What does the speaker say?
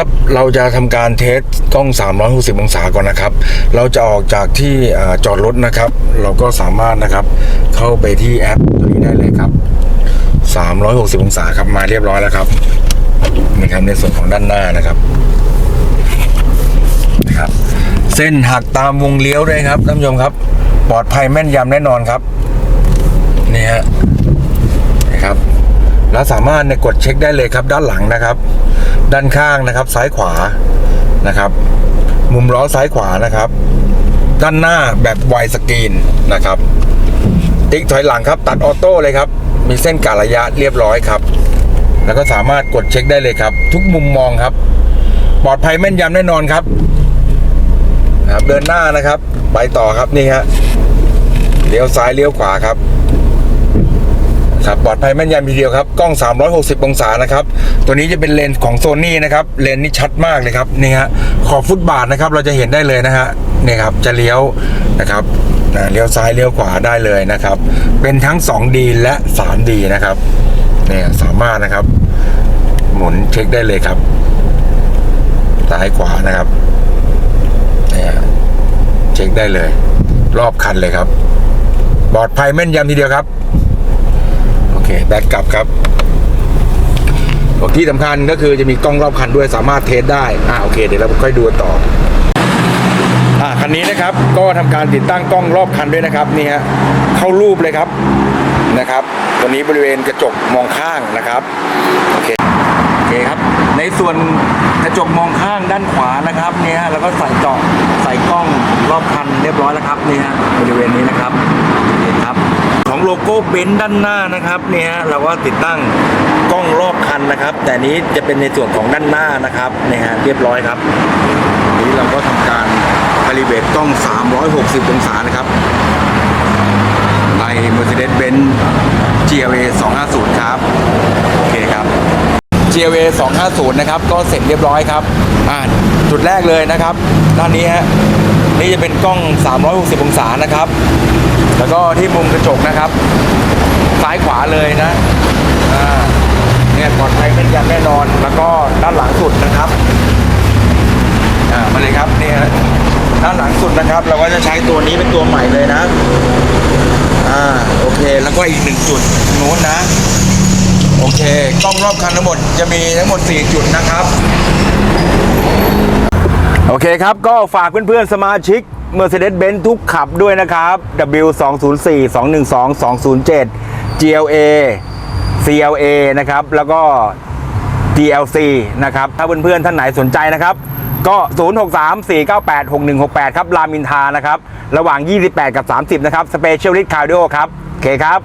ครับเราจะทำการเทสกล้อง 360 องศาก่อนนะครับ เราจะออกจากที่จอดรถนะครับ เราก็สามารถนะครับ เข้าไปที่แอปตัวนี้ได้เลยครับ 360 องศาครับมาเรียบร้อยแล้วครับนี่ครับในส่วนของด้านหน้านะครับนะครับ เส้นหักตามวงเลี้ยวด้วยครับท่านผู้ชมครับ ปลอดภัยแม่นยำแน่นอนครับนี่ฮะ แล้วสามารถเนี่ยกดเช็คได้เลยครับ ด้านหลังนะครับ ด้านข้างนะครับ ซ้ายขวานะครับ มุมล้อซ้ายขวานะครับ ด้านหน้าแบบไวสกรีนนะครับ ติ๊กถอยหลังครับ ตัดออโต้เลยครับ มีเส้นกะระยะเรียบร้อยครับ แล้วก็สามารถกดเช็คได้เลยครับ ทุกมุมมองครับ ปลอดภัยแม่นยำแน่นอนครับนะครับเดินหน้านะครับ ไปต่อครับนี่ฮะเลี้ยวซ้ายเลี้ยวขวาครับ ครับปลอดภัยแม่นยำทีเดียวครับกล้อง 360 องศานะครับ ตัวนี้จะเป็นเลนส์ของโซนี่นะครับเลนส์นี่ชัดมากเลยครับนี่ฮะขอบฟุตบาทนะครับเราจะเห็นได้เลยนะฮะนี่ครับจะเลี้ยวนะครับเลี้ยวซ้ายเลี้ยวขวาได้เลยนะครับ เป็นทั้ง 2D และ 3D นะครับเนี่ยสามารถนะครับ หมุนเช็คได้เลยครับซ้ายขวานะครับเนี่ยเช็คได้เลย รอบคันเลยครับปลอดภัยแม่นยำทีเดียวครับ เคแบ็กลับครับที่สำคัญก็คือจะมีกล้องรอบคันด้วยสามารถเทสได้อ่าโอเค เดี๋ยวเราค่อยดูต่ออ่าคันนี้นะครับก็ทำการติดตั้งกล้องรอบคันด้วยนะครับนี่ฮะเข้ารูปเลยครับนะครับตัวนี้บริเวณกระจกมองข้างนะครับโอเคโอเคครับ ในส่วนกระจกมองข้างด้านขวานะครับเนี่ยฮะแล้วก็ใส่จาะใส่กล้องรอบคันเรียบร้อยแล้วครับนี่ฮะบริเวณนี้นะครับเห็นครับ ของโลโก้เบนซ์ด้านหน้านะครับเนี่ยเราก็ติดตั้งกล้องรอบคันนะครับ แต่นี้จะเป็นในส่วนของด้านหน้านะครับเนี่ยฮะเรียบร้อยครับนี้เราก็ทำการคาลิเบรตกล้อง 360 องศานะครับใน Mercedes-Benz GLA 250 ครับ GLA 250 นะครับ ก็เสร็จเรียบร้อยครับอ่าจุดแรกเลยนะครับ ด้านนี้ฮะนี่จะเป็นกล้อง 360 องศานะครับ แล้วก็ที่มุมกระจกนะครับ ซ้ายขวาเลยนะอ่าเนี่ยปลอดภัยเป็นยันแน่นอน แล้วก็ด้านหลังสุดนะครับอ่ามาเลยครับนี่ฮะด้านหลังสุดนะครับ เราก็จะใช้ตัวนี้เป็นตัวใหม่เลยนะอ่าโอเคแล้วก็อีกหนึ่งจุดนู้นนะ เคกล้องรอบคันทั้งหมดจะมีทั้งหมด 4 จุดนะครับ โอเคครับ ก็ฝากเพื่อนๆ สมาชิก Mercedes-Benz ทุกขับด้วยนะครับ W204 212 207 GLA CLA นะครับ แล้วก็ DLC นะครับ ถ้าเพื่อนๆ ท่านไหนสนใจนะครับ ก็ 063-498-6168 ครับ รามินทานะครับ ระหว่าง 28 กับ 30 นะครับ Specialist Cardio ครับ โอเคครับ